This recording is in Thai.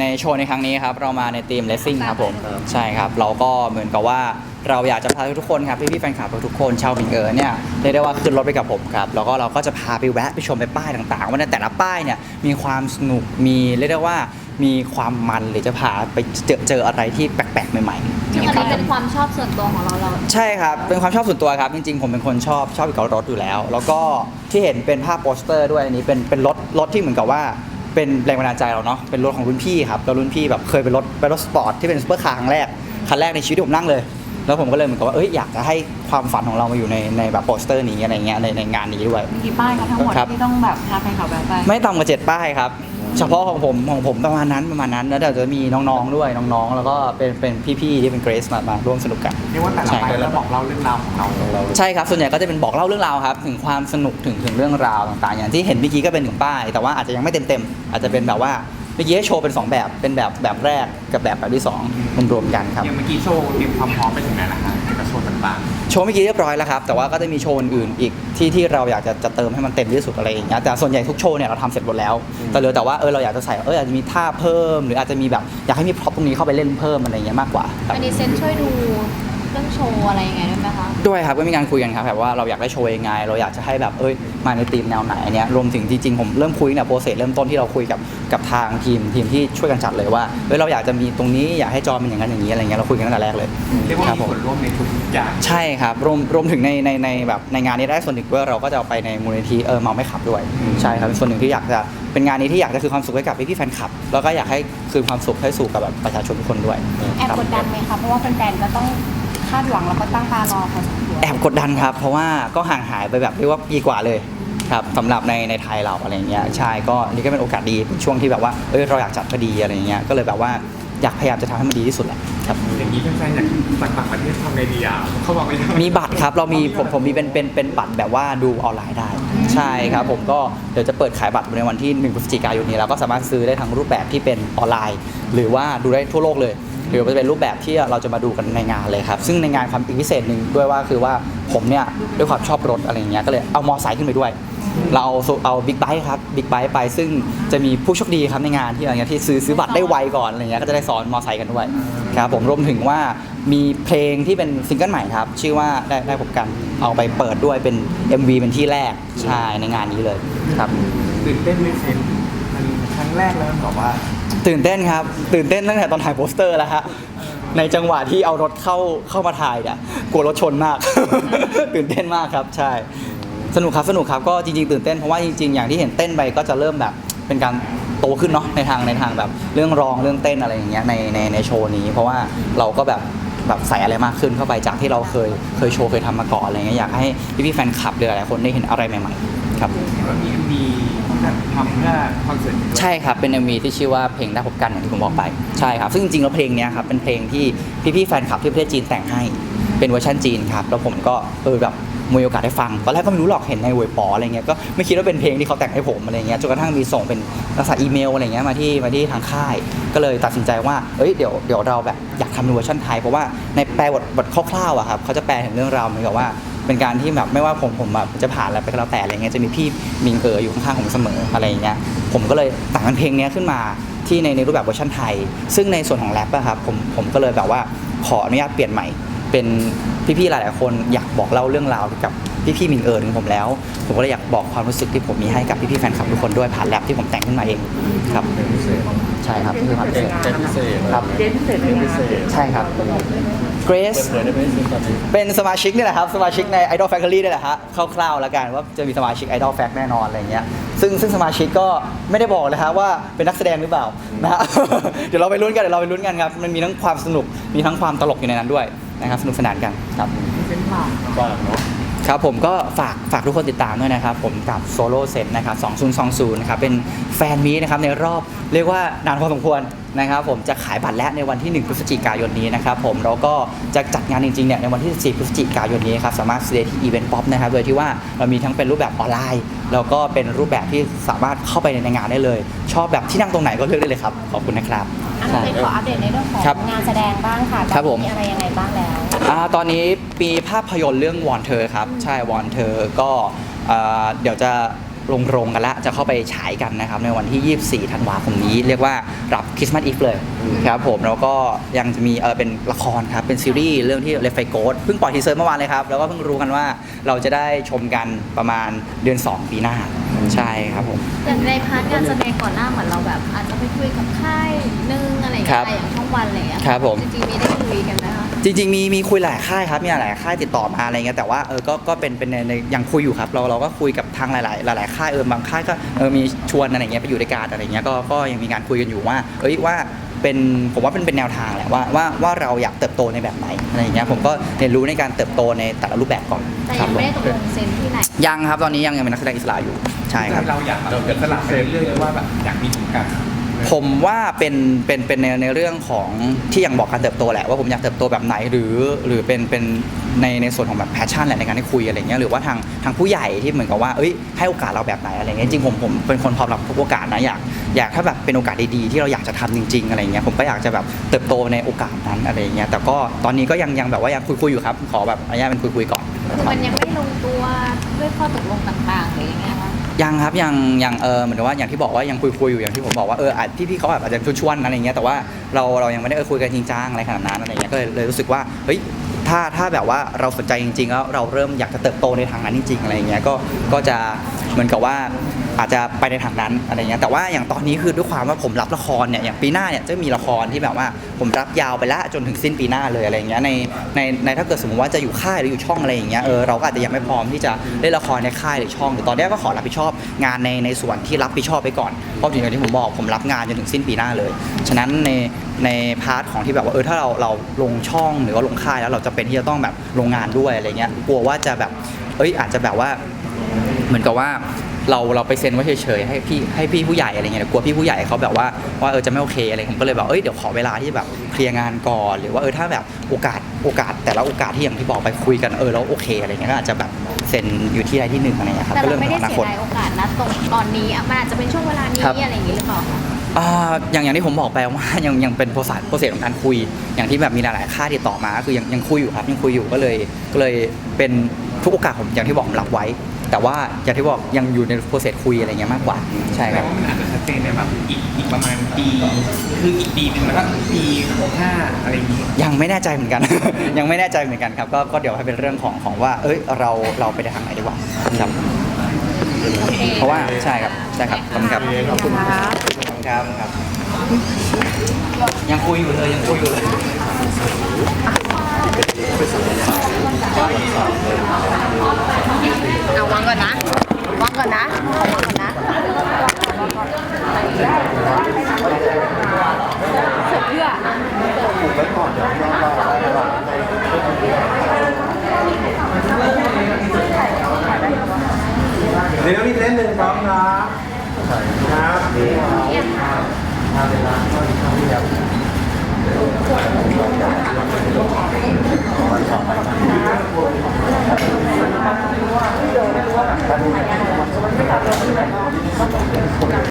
ในโชว์ในครั้งนี้ครับเรามาในทีมเลสซิ่งครับผมใช่ครับ เราก็เหมือนกับว่าเราอยากจะพาทุกคนครับพี่ๆแฟนคลับทุกคนชาวบิงเออร์เนี่ยเรียกได้ว่าขึ้นรถไปกับผมครับแล้วก็เราก็จะพาไปแวะไปชมไปป้ายต่างๆ ว่าในแต่ละป้ายเนี่ยมีความสนุกมีเรียกได้ว่ามีความมันหรือจะพาไปเจอเจออะไรที่แปลกๆใหม่ๆอันนะนี้ครับเป็นความชอบส่วนตัวของเราเราใช่ครับเป็นความชอบส่วนตัวครับจริงๆ ผมเป็นคนชอบชอบเกี่ยวกับรถอยู่แล้ว แล้วก็ที่เห็นเป็นภาพโปสเตอร์ด้วยอันนี้เป็นเป็นรถรถที่เหมือนกับว่า เป็นแรงบันดาลใจเราเนาะเป็นรถของรุ่นพี่ครับแล้วรุ่นพี่แบบเคยเป็นรถเป็นรถสปอร์ตที่เป็นซูเปอร์คาร์ครั้งแรกคันแรกในชีวิตที่ผมนั่งเลย แล้วผมก็เลยเหมือนกับว่าเอ้ยอยากจะให้ความฝันของเรามาอยู่ในในแบบโปสเตอร์นี้อะไรเงี้ยในในงานนี้ด้วยกี่ป้ายคะทั้งหมดครับ ที่ต้องแบบพาแฟนคลับแวะไป ไม่ต่ำกว่าเจ็ดป้ายครับ เฉพาะของผมของผมประมาณนั้นประมาณนั้น แล้วเดี๋ยวจะมีน้องๆด้วยน้องๆ แล้วก็เป็นเป็นพี่ๆที่เป็นเกรซมามาร่วมสนุกกัน เรียกว่าแต่ละใช่ ไปแล้วบอกเล่าเรื่องราวของเราของเราใช่ครับส่วนใหญ่ก็จะเป็นบอกเล่าเรื่องราวครับ ถึงความสนุกถึงถึงเรื่องราวต่างๆ อย่างที่เห็นเมื่อกี้ก็เป็นถึงป้าย แต่ว่าอาจจะยังไม่เต็มเต็มๆอาจจะเป็นแบบว่า เมื่อกี้ให้โชว์เป็น 2 แบบ เป็นแบบแบบแรกกับแบบแบบที่2รวมๆกันครับ อย่างเมื่อกี้โชว์เตรียมความพร้อมไปถึงไหนแล้วคะเกี่ยวกับโชว์ต่างโชว์เมื่อกี้เรียบร้อยแล้วครับ แต่ว่าก็จะมีโชว์อื่นๆอีกที่ที่เราอยากจะจะเติมให้มันเต็มที่สุดอะไรอย่างเงี้ย แต่ส่วนใหญ่ทุกโชว์เนี่ยเราทำเสร็จหมดแล้ว แต่เหลือแต่ว่าเออเราอยากจะใส่เอออาจจะมีท่าเพิ่ม หรืออาจจะมีแบบอยากให้มีพร็อพตรงนี้เข้าไปเล่นเพิ่มอะไรอย่างเงี้ยมากกว่าครับอันนี้เซนช่วยดูเรื่องโช ว์อะไรยังไงด้วยไหมคะ ด้วยครับก็มีการคุยกันครับแบบว่าเราอยากได้โชว์ยังไง เราอยากจะให้แบบเอ้ยมาในธีมแนวไหนเนี่ยรวมถึงจริงๆผมเริ่มคุยเนี่ยโปรเซสเริ่มต้นที่เราคุยกับกับทางทีมทีมที่ช่วยกันจัดเลยว่าเอ้ยเราอยากจะมีตรงนี้อยากให้จอเป็นอย่างนั้นอย่างนี้อะไรเงี้ยเราคุยกันตั้งแต่แรกเลยๆเรียกว่าครับมีผม ส่วนร่วมในทุกอย่าง ใช่ครับรวมรวมถึงในในในแบบในงานนี้ได้ส่วนหนึ่งด้วยเราก็จะเอาไปในมูลนิธิเออเมาไม่ขับด้วย ใช่ครับเป็นส่วนหนึ่งที่อยากจะเป็นงานนี้ที่อยากจะคือความสุขให้กับพี่ๆแฟนคลับ แล้วก็อยากให้คืนความสุขให้สู่กับแบบประชาชนทุกคนด้วยแอบครับ กดดันไหมคะ เพราะว่าแฟนๆก็ต้อง คาดหวังแล้วก็ตั้งตารอพอสมควรแอบกดดันครับ เพราะว่าก็ห่างหายไปแบบเรียกว่าปีกว่าเลยครับสำหรับในในไทยเราอะไรเงี้ยใช่ก็นี่ก็เป็นโอกาสดีเป็นช่วงที่แบบว่าเออเราอยากจัดพอดีอะไรเงี้ยก็เลยแบบว่าอยากพยายามจะทำให้มันดีที่สุดแหละครับ อย่างนี้แฟนๆอยากจากต่างประเทศทำไงดีอะเขาบอกไม่ได้มีบัตรครับเรามีผมผมมีเป็นเป็นเป็นบัตรแบบว่าดูออนไลน์ได้ ใช่ครับผมก็เดี๋ยวจะเปิดขายบัตรในวันที่1พฤศจิกายนนี้แล้วก็สามารถซื้อได้ทั้งรูปแบบที่เป็นออนไลน์ หรือว่าดูได้ทั่วโลกเลย หรือว่าจะเป็นรูปแบบที่เราจะมาดูกันในงานเลยครับ ซึ่งในงานความพิเศษหนึ่งด้วยว่าคือว่าผมเนี่ยด้วยความชอบรถอะไรอย่างเงี้ยก็เลยเอามอไซค์ขึ้นไปด้วย เราเอาเอาบิ๊กไบค์ครับบิ๊กไบค์ไปซึ่งจะมีผู้โชคดีครับในงานที่อะไรเงี้ยที่ซื้อซื้อบัตรได้ไวก่อนอะไรเงี้ยก็จะได้ซ้อนมอไซค์กันด้วยครับผมรวมถึงว่ามีเพลงที่เป็นซิงเกิลใหม่ครับ ชื่อว่าได้ได้พบกันเอาไปเปิดด้วยเป็น MV เป็นที่แรกใช่ในงานนี้เลยครับตื่นเต้นไหมเซนมันครั้งแรกแล้วมันบอกว่า ตื่นเต้นครับ ตื่นเต้นตั้งแต่ตอนถ่ายโปสเตอร์แล้วฮะในจังหวะที่เอารถเข้าเข้ามาถ่ายเนี่ยกลัวรถชนมาก ตื่นเต้นมากครับ ใช่ สนุกครับสนุกครับก็จริงๆตื่นเต้นเพราะว่าจริงๆ อย่างที่เห็นเต้นไปก็จะเริ่มแบบเป็นการโตขึ้นเนาะในทางในทางแบบเรื่องร้องเรื่องเต้นอะไรอย่างเงี้ยในในในโชว์นี้ เพราะว่าเราก็แบบแบบใส่อะไรมากขึ้นเข้าไปจากที่เราเคยเคยโชว์เคยทำมาก่อนอะไรเงี้ยอยากให้พี่ๆแฟนคลับหรือหลายๆคนได้เห็นอะไรใหม่ๆ ครับเห็นว่ามีมีทำเพื่อคอนเสิร์ตนี้ด้วยใช่ครับเป็น MV ที่ชื่อว่าเพลงได้พบกันอย่างที่ผมบอกไปใช่ครับซึ่งจริงๆแล้วเพลงเนี้ยครับเป็นเพลงที่พี่ๆแฟนคลับที่ประเทศจีนแต่งให้เป็นเวอร์ชันจีนครับแล้วผมก็เออแบบมีโอกาสได้ฟังตอนแรกก็ไม่รู้หรอกเห็นในเว็บปออะไรเงี้ยก็ไม่คิดว่าเป็นเพลงที่เขาแต่งให้ผมอะไรเงี้ยจนกระทั่งมีส่งเป็นลักษณะอีเมลอะไรเงี้ยมาที่มาที่ทางค่าย ก็เลยตัดสินใจว่าเอ้ยเดี๋ยวเดี๋ยวเราแบบอยากทำเป็นเวอร์ชันไทยเพราะว่าในแปลบทบทคร่าวๆอะครับเขาจะแปลถึงเรื่องราวเหมือนกับว่า เป็นการที่แบบไม่ว่าผมผมแบบจะผ่านอะไรไปก็แล้วแต่อะไรเงี้ยจะมีพี่มิงเอ๋ออยู่ข้างๆผมเสมออะไรอย่างเงี้ยผมก็เลยแต่งเพลงนี้ขึ้นมาที่ในในรูปแบบเวอร์ชันไทย ซึ่งในส่วนของแรปอะครับผมผมก็เลยแบบว่าขออนุญาตเปลี่ยนใหม่ เป็นพี่ๆหลายๆคนอยากบอกเล่าเรื่องราวกับพี่ๆมิงเอ๋อถึงผมแล้ว ผมก็เลยอยากบอกความรู้สึกที่ผมมีให้กับพี่ๆแฟนคลับทุกคนด้วยผ่านแรปที่ผมแต่งขึ้นมาเองครับใช่ครับนี่คือความพิเศษครับเดนพิเศษเป็นไงคะใช่ครับเกรซเป็นสมาชิกนี่แหละครับสมาชิกใน Idol Factory นี่แหละฮะคร่าวๆแล้วกันว่าจะมีสมาชิก Idol Fact แน่นอนอะไรเงี้ยซึ่งซึ่งสมาชิกก็ไม่ได้บอกเลยครับว่าเป็นนักแสดงหรือเปล่านะฮะเดี๋ยวเราไปลุ้นกันเดี๋ยวเราไปลุ้นกันครับมันมีทั้งความสนุกมีทั้งความตลกอยู่ในนั้นด้วยนะครับสนุกสนานกันครับเส้นผ่าน ครับผมก็ฝากฝากทุกคนติดตามด้วยนะครับ ผมกับโซโล่เซตนะครับ 2020 นะครับ เป็นแฟนมีนะครับในรอบเรียกว่านานพอสมควร นะครับผมจะขายบัตรแล้วในวันที่ 1 พฤศจิกายนนี้นะครับผมแล้วก็จะจัดงานจริงๆเนี่ยในวันที่ 14 พฤศจิกายนนี้ครับสามารถซื้อได้ที่อีเวนต์ป๊อปนะครับโดยที่ว่าเรามีทั้งเป็นรูปแบบออนไลน์ แล้วก็เป็นรูปแบบที่สามารถเข้าไปในงานได้เลย ชอบแบบที่นั่งตรงไหนก็เลือกได้เลยครับขอบคุณนะครับอันนี้เป็นขออัปเดตในเรื่องของครับงานแสดงบ้างค่ะครับผมมีอะไรยังไงบ้างแล้ว อ่าตอนนี้ปีภาพยนตร์เรื่องวอนเธอครับ ใช่วอนเธอก็อ่าเดี๋ยวจะ ลงโรงกันละจะเข้าไปฉายกันนะครับ ในวันที่ 24 ธันวาคมนี้ เรียกว่ารับคริสต์มาสอีฟเลยครับผมแล้วก็ยังจะมีเออเป็นละครครับ เป็นซีรีส์เรื่องที่เลฟไฟโกดเพิ่งปล่อยทีเซอร์เมื่อวานเลยครับ แล้วก็เพิ่งรู้กันว่าเราจะได้ชมกันประมาณเดือน 2 ปีหน้า ใช่ครับผมอย่างในพาร์ทการแสดงก่อนหน้าเหมือนเราแบบ อาจจะไปคุยกับค่ายนึงอะไรอย่างครัเงี้บยอย่างช่องวันอะไรอย่างเงี้ยครับผมจริงๆมีได้คุยกันไหมคะ จริงๆมีมีคุยหลายค่ายครับมีหลายค่ายติดต่อมาอะไรเงี้ยแต่ว่าเออก็ก็เป็นเป็นในในยังคุยอยู่ครับ เราเราก็คุยกับทางหลายๆหลายๆค่ายเออบางค่ายก็เออมีชวนอะไรเงี้ยไปอยู่ในการอะไรเงี้ยก็ก็ยังมีการคุยกันอยู่ว่า เอ้ยว่าเป็นผมว่าเป็นเป็นแนวทางแหละว่าว่าว่าเราอยากเติบโตในแบบไหนอะไรอย่างเงี้ยผมก็เรียนรู้ในการเติบโตในแต่ละรูปแบบก่อนแต่ครัยับงผมไม่ได้ตกลงเซ็นที่ไหน ยังครับตอนนี้ยังยังเป็นนักแสดงอิสระอยู่ใช่ครับ เราอยากเราจะสลับไปเรื่อยๆหรือว่าแบบอยากมีถึงกัน ผมว่าเป็นเป็นเป็นในในเรื่องของที่ยังบอกการเติบโตแหละว่าผมอยากเติบโตแบบไหนหรือหรือเป็นเป็นในในส่วนของแบบแพชชั่นแหละในการที่คุยอะไรเงี้ยหรือว่าทางทางผู้ใหญ่ที่เหมือนกับว่าเอ้ยให้โอกาสเราแบบไหนอะไรเงี้ยจริงๆผมผมเป็นคนพร้อมรับทุกโอกาสนะอยากอยากถ้าแบบเป็นโอกาสดีๆที่เราอยากจะทำจริง ๆ อะไรเงี้ยผมก็อยากจะแบบเติบโตในโอกาสนั้นอะไรเงี้ยแต่ก็ตอนนี้ก็ยังยังแบบว่ายังคุยคุยๆอยู่ครับขอแบบอนุญาตเป็นคุยคุยๆก่อนคือมันยังไม่ลงตัวด้วยข้อตกลงต่างๆหรือยังไงคะ ยังครับยังยังเออเหมือนกับว่าอย่างที่บอกว่ายังคุยคุยอยู่อย่างที่ผมบอกว่าเอออาจพี่เขาแบบอาจจะชวนๆอะไรเงี้ยแต่ว่าเราเรายังไม่ได้เออคุยกันจริงจังอะไรขนาดนั้นอะไรเงี้ยก็เลยเลยรู้สึกว่าเฮ้ยถ้าถ้าแบบว่าเราสนใจจริงๆแล้วเราเริ่มอยากจะเติบโตในทางนั้นจริงๆอะไรเงี้ยก็ก็จะ เหมือนกับว่าอาจจะไปในทางนั้นอะไรเงี้ยแต่ว่าอย่างตอนนี้คือด้วยความว่าผมรับละครเนี่ยอย่างปีหน้าเนี่ยจะมีละครที่แบบว่าผมรับยาวไปละจนถึงสิ้นปีหน้าเลยอะไรเงี้ยในในในถ้าเกิดสมมติว่าจะอยู่ค่ายหรืออยู่ช่องอะไรอย่างเงี้ยเออเราก็อาจจะยังไม่พร้อมที่จะเล่นละครในค่ายหรือช่องหรือตอนนี้ก็ขอรับผิดชอบงานในในส่วนที่รับผิดชอบไปก่อนเพราะอย่างที่ผมบอกผมรับงานจนถึงสิ้นปีหน้าเลย ฉะนั้นในในพาร์ทของที่แบบว่าเออถ้าเราเราลงช่องหรือว่าลงค่ายแล้วเราจะเป็นที่จะต้องแบบลงงานด้วยอะไรเงี้ยกลัวว่าจะแบบเอ้ยอาจจะแบบว่า เหมือนกับว่าเราเราไปเซ็นไว้เฉยๆให้พี่ให้พี่ผู้ใหญ่อะไรเงี้ยกลัวพี่ผู้ใหญ่เขาแบบว่าว่าเออจะไม่โอเคอะไรผมก็เลยแบบเอ้ยเดี๋ยวขอเวลาที่แบบเคลียร์งานก่อน หรือว่าเออถ้าแบบโอกาสโอกาส แต่ละโอกาสที่อย่างที่บอกไปคุยกันเออแล้วโอเคอะไรเงี้ยก็อาจจะแบบเซ็นอยู่ที่ใดที่หนึ่งอะไรเงี้ยครับแต่ก็เราเรื่องไม่ขได้องอนาเสีคยต ดายโอกาสนะตรงตอนนี้อะมันอาจจะเป็นช่วงเวลานี้ครับ อะไรอย่างนี้หรือเปล่าคะ อ่าอย่างอย่างที่ผมบอกไปว่า ยังยังเป็นโปรเซสโปรเซสของการคุย อย่างที่แบบมีหลายๆค่ายติดต่อมาก็คือยังยังคุยอยู่ครับยังคุยอยู่ก็เลยก็เลยเป็นทุกโอกาสผมอย่างที่บอกผมรับไว้ แต่ว่าอย่างที่บอกยังอยู่ในโปรเซสคุยอะไรเงี้ยมากกว่าใช่คแต่รับว่ามันอาจจะชัดเจนในแบบอีกอีกประมาณปี คืออีกปีหนึงแล้วก็ปีห้าอะไรอย่างนี้ ยังไม่แน่ใจเหมือนกัน ยังไม่แน่ใจเหมือนกันครับ ก็ก็เดี๋ยวให้เป็นเรื่องของของว่า เอ้ยเราเราไปในทางไหนดีกว่าครับโอเคเพราะว่าใช่ครับใช่ครับขอบคุณครับขอบคุณครับขอบคุณครับครับ ยังคุยอยู่เลยยังคุยอยู่เลย เอาวางก่อนนะ วางก่อนนะวางก่อนนะเสร็จเพื่อเดี๋ยวนี่เล่นหนึ่งพร้อมครับ มันไม่ได้รู้ว่ามันไม่ได้รู้ว่า